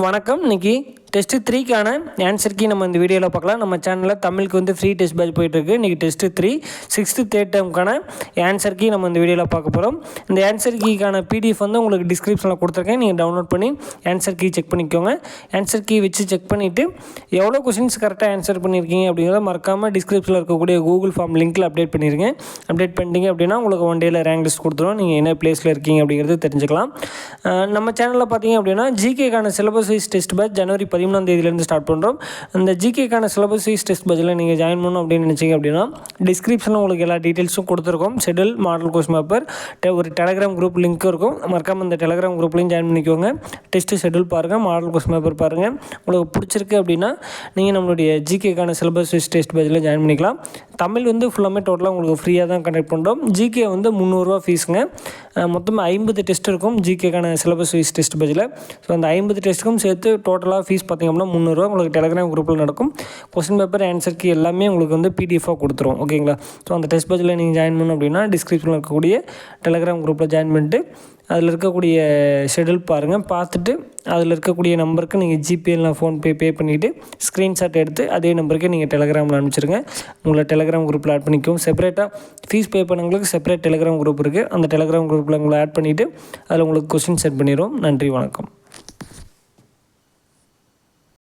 வணக்கம். இன்னைக்கு test த்ரீக்கான answer key நம்ம இந்த வீடியோவில் பார்க்கலாம். நம்ம சேனலில் தமிழுக்கு வந்து ஃப்ரீ டெஸ்ட் பேட்ச் போயிட்டுருக்கு. இன்றைக்கி டெஸ்ட்டு த்ரீ சிக்ஸ்த்து தேர்ட் டேர்முக்கான ஆன்சர் கீ நம்ம இந்த வீடியோவில் பார்க்க போகிறோம் இந்த ஆன்சர் கீக்கான பிடிஎஃப் வந்து உங்களுக்கு டிஸ்கிரிப்ஷனில் கொடுத்துருக்கேன். நீங்கள் டவுன்லோட் பண்ணி ஆன்சர் கீ செக் பண்ணிக்கோங்க. ஆன்சர் கீ வச்சு செக் பண்ணிவிட்டு எவ்வளோ கொஷின்ஸ் கரெக்டாக ஆன்சர் பண்ணியிருக்கீங்க அப்படிங்கிறத மறக்காமல் டிஸ்கிரிப்ஷனில் இருக்கக்கூடிய கூகுள் ஃபார்ம் லிங்க்கில் அப்டேட் பண்ணிருங்க. அப்டேட் பண்ணிட்டீங்க அப்படின்னா உங்களுக்கு ஒன் டேயில் ரேங்க் லிஸ்ட் கொடுத்துரும். நீங்கள் என்ன பிளேஸில் இருக்கீங்க அப்படிங்கிறது தெரிஞ்சுக்கலாம். நம்ம சேனலில் பார்த்தீங்க அப்படின்னா ஜிகேக்கான சிலபஸ் வைஸ் டெஸ்ட் பேட்ச் ஜனவரி பதிமூணாம் தேதியிலேருந்து ஸ்டார்ட் பண்ணுறோம் அந்த ஜிகேக்கான சிலபஸ் வைஸ் டெஸ்ட் பேட்சில் நீங்கள் ஜாயின் பண்ணணும் அப்படின்னு நினச்சிங்க அப்படின்னா டிஸ்கிரிப்ஷனில் உங்களுக்கு எல்லா டீட்டெயில்ஸும் கொடுத்துருக்கோம். ஷெடியூல் மாடல் கோர்ஸ் மேப்பர் ஒரு டெலகிராம் குரூப் லிங்க் இருக்கும். மறக்காமல் அந்த டெலகிராம் குரூப்லையும் ஜாயின் பண்ணிக்கோங்க. டெஸ்ட்டு ஷெடியூல் பாருங்கள் மாடல் கோர்ஸ் மேப்பர் பாருங்கள் உங்களுக்கு பிடிச்சிருக்கு அப்படின்னா நீங்கள் நம்மளுடைய ஜிகேக்கான சிலபஸ் வைஸ் டெஸ்ட் பேட்சில் ஜாயின் பண்ணிக்கலாம். தமிழ் வந்து ஃபுல்லாமே டோட்டலாக உங்களுக்கு ஃப்ரீயாக தான் கண்டக்ட் பண்ணுறோம் ஜிகே வந்து முந்நூறுரூவா ஃபீஸுங்க மொத்தம் ஐம்பது டெஸ்ட் இருக்கும் ஜிகேக்கான சிலபஸ் வைஸ் டெஸ்ட் பேஜில் ஸோ அந்த ஐம்பது டெஸ்ட்டுக்கும் சேர்த்து டோட்டலாக ஃபீஸ் பார்த்திங்க அப்படின்னா முந்நூறுரூவா உங்களுக்கு டெலகிராம் குரூப்பில் நடக்கும். கொஸ்டின் பேப்பர் ஆன்சருக்கு எல்லாமே உங்களுக்கு வந்து பிடிஎஃபாக கொடுத்துரும். ஓகேங்களா ஸோ அந்த டெஸ்ட் பேஜில் நீங்கள் ஜாயின் பண்ணணும் அப்படின்னா டிஸ்கிரிப்ஷனில் இருக்கக்கூடிய டெலகிராம் குரூப்பில் ஜாயின் பண்ணிட்டு அதில் இருக்கக்கூடிய ஷெடியூல் பாருங்கள் பார்த்துட்டு அதில் இருக்கக்கூடிய நம்பருக்கு நீங்கள் ஜிபே இல்லை ஃபோன்பே பே பண்ணிவிட்டு ஸ்க்ரீன்ஷாட் எடுத்து அதே நம்பருக்கு நீங்கள் டெலகிராமில் அனுப்பிச்சிருங்க. உங்களை டெலகிராம் குரூப்பில் ஆட் பண்ணிக்கவும். செப்பரேட்டாக ஃபீஸ் பே பண்ணவங்களுக்கு செப்பரேட் டெலகிராம் குரூப் இருக்குது அந்த டெலகிராம் குரூப்பில் உங்களை ஆட் பண்ணிவிட்டு அதில் உங்களுக்கு கொஸ்டின் சென்ட் பண்ணிடுவோம். நன்றி வணக்கம்.